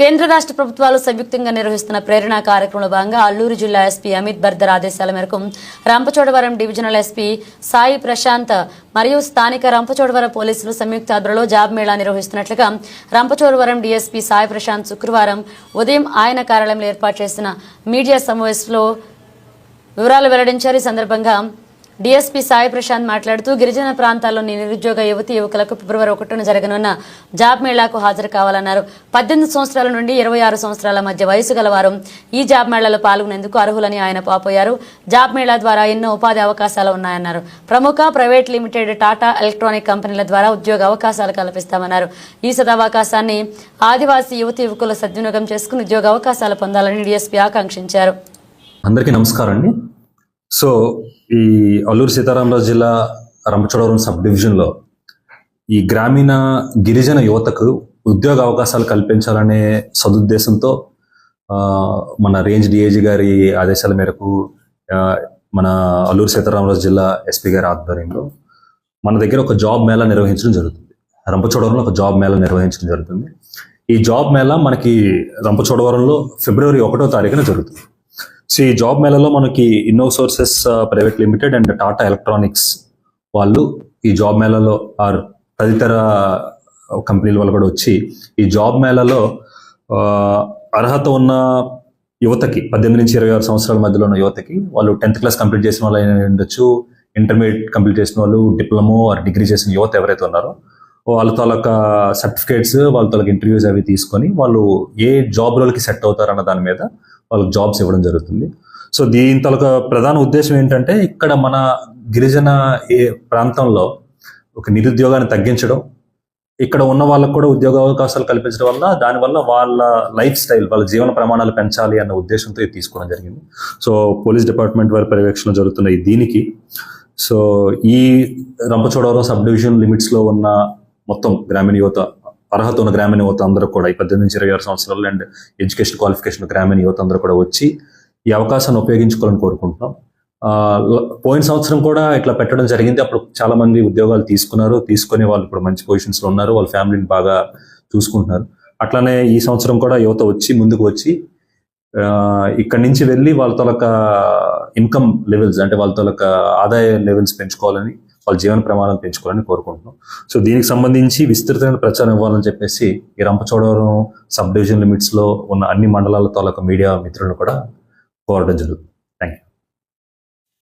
కేంద్ర రాష్ట్ర ప్రభుత్వాలు సంయుక్తంగా నిర్వహిస్తున్న ప్రేరణ కార్యక్రమంలో భాగంగా అల్లూరు జిల్లా ఎస్పీ అమిత్ బర్దర్ ఆదేశాల మేరకు రంపచోడవరం డివిజనల్ ఎస్పీ సాయి ప్రశాంత్ మరియు స్థానిక రంపచోడవరం పోలీసులు సంయుక్త ఆధ్వర్యంలో జాబ్ మేళా నిర్వహిస్తున్నట్లుగా రంపచోడవరం డీఎస్పీ సాయి ప్రశాంత్ శుక్రవారం ఉదయం ఆయన కార్యాలయంలో ఏర్పాటు చేసిన మీడియా సమావేశంలో వివరాలు వెల్లడించారు. ఈ సందర్భంగా డీఎస్పీ సాయి ప్రశాంత్ మాట్లాడుతూ గిరిజన ప్రాంతాల్లోని నిరుద్యోగ యువతి యువకులకు ఫిబ్రవరి ఒకటిన జరగనున్న జాబ్ మేళాకు హాజరు కావాలన్నారు. పద్దెనిమిది సంవత్సరాల నుండి ఇరవై ఆరు సంవత్సరాల మధ్య వయసు గలవారు ఈ జాబ్ మేళాలో పాల్గొనేందుకు అర్హులని ఆయన పాపోయారు. జాబ్ మేళా ద్వారా ఎన్నో ఉపాధి అవకాశాలు ఉన్నాయన్నారు. ప్రముఖ ప్రైవేట్ లిమిటెడ్ టాటా ఎలక్ట్రానిక్ కంపెనీల ద్వారా ఉద్యోగ అవకాశాలు కల్పిస్తామన్నారు. ఈ సదావకాశాన్ని ఆదివాసీ యువతి యువకులు సద్వినియోగం చేసుకుని ఉద్యోగ అవకాశాలు పొందాలని డీఎస్పీ ఆకాంక్షించారు. అందరికీ నమస్కారం అండి. సో ఈ అల్లూరు సీతారామరాజు జిల్లా రంపచోడవరం సబ్ డివిజన్లో ఈ గ్రామీణ గిరిజన యువతకు ఉద్యోగ అవకాశాలు కల్పించాలనే సదుద్దేశంతో ఆ, మన రేంజ్ డిఏజీ గారి ఆదేశాల మేరకు మన అల్లూరు సీతారామరాజు జిల్లా ఎస్పీ గారి ఆధ్వర్యంలో మన దగ్గర ఒక జాబ్ మేళా నిర్వహించడం జరుగుతుంది. రంపచోడవరంలో ఒక జాబ్ మేళా నిర్వహించడం జరుగుతుంది. ఈ జాబ్ మేళా మనకి రంపచోడవరంలో ఫిబ్రవరి ఒకటో తారీఖున జరుగుతుంది. సో ఈ జాబ్ మేళలో మనకి Inno sources private limited and Tata electronics వాళ్ళు ఈ జాబ్ మేళలో ఆర్ తదితర uh, కంపెనీల వాళ్ళు కూడా వచ్చి ఈ జాబ్ మేళలో ఆ, అర్హత ఉన్న యువతకి పద్దెనిమిది నుంచి ఇరవై ఆరు సంవత్సరాల మధ్యలో ఉన్న యువతకి వాళ్ళు టెన్త్ క్లాస్ కంప్లీట్ చేసిన వాళ్ళు అయినా ఉండొచ్చు ఇంటర్మీడియట్ కంప్లీట్ చేసిన వాళ్ళు డిప్లొమో ఆర్ డిగ్రీ చేసిన యువత ఎవరైతే ఉన్నారో వాళ్ళ తాలూకా సర్టిఫికేట్స్ వాళ్ళ తాలూకా ఇంటర్వ్యూస్ అవి తీసుకొని వాళ్ళు ఏ జాబ్ రోల్కి సెట్ అవుతారన్న దాని మీద వాళ్ళకి జాబ్స్ ఇవ్వడం జరుగుతుంది. సో దీని తాలూకా ప్రధాన ఉద్దేశం ఏంటంటే ఇక్కడ మన గిరిజన ఏ ప్రాంతంలో ఒక నిరుద్యోగాన్ని తగ్గించడం ఇక్కడ ఉన్న వాళ్ళకు కూడా ఉద్యోగ అవకాశాలు కల్పించడం వల్ల దానివల్ల వాళ్ళ లైఫ్ స్టైల్ వాళ్ళ జీవన ప్రమాణాలు పెంచాలి అన్న ఉద్దేశంతో ఇది తీసుకోవడం జరిగింది. సో పోలీస్ డిపార్ట్మెంట్ వారి పర్యవేక్షణ జరుగుతున్న ఈ దీనికి. సో ఈ రంపచోడవరం సబ్ డివిజన్ లిమిట్స్లో ఉన్న మొత్తం గ్రామీణ యువత అర్హత ఉన్న గ్రామీణ యువత అందరూ కూడా ఈ పద్దెనిమిది నుంచి ఇరవై ఆరు సంవత్సరాలు అండ్ ఎడ్యుకేషన్ క్వాలిఫికేషన్ గ్రామీణ యువత అందరూ కూడా వచ్చి ఈ అవకాశాన్ని ఉపయోగించుకోవాలని కోరుకుంటున్నాం. పోయిన సంవత్సరం కూడా ఇట్లా పెట్టడం జరిగింది. అప్పుడు చాలా మంది ఉద్యోగాలు తీసుకున్నారు. తీసుకునే వాళ్ళు ఇప్పుడు మంచి పొజిషన్స్లో ఉన్నారు. వాళ్ళ ఫ్యామిలీని బాగా చూసుకుంటున్నారు. అట్లానే ఈ సంవత్సరం కూడా యువత వచ్చి ముందుకు వచ్చి ఇక్కడి నుంచి వెళ్ళి వాళ్ళ తొలక ఇన్కమ్ లెవెల్స్ అంటే వాళ్ళ తొలక ఆదాయ లెవెల్స్ పెంచుకోవాలని వాళ్ళ జీవన ప్రమాణం పెంచుకోవాలని కోరుకుంటున్నాం. సో దీనికి సంబంధించి విస్తృతమైన ప్రచారం ఇవ్వాలని చెప్పేసి ఈ రంపచోడవరం సబ్ డివిజన్ లిమిట్స్లో ఉన్న అన్ని మండలాల తాలూకా మీడియా మిత్రులను కూడా కోరడం జరుగుతుంది.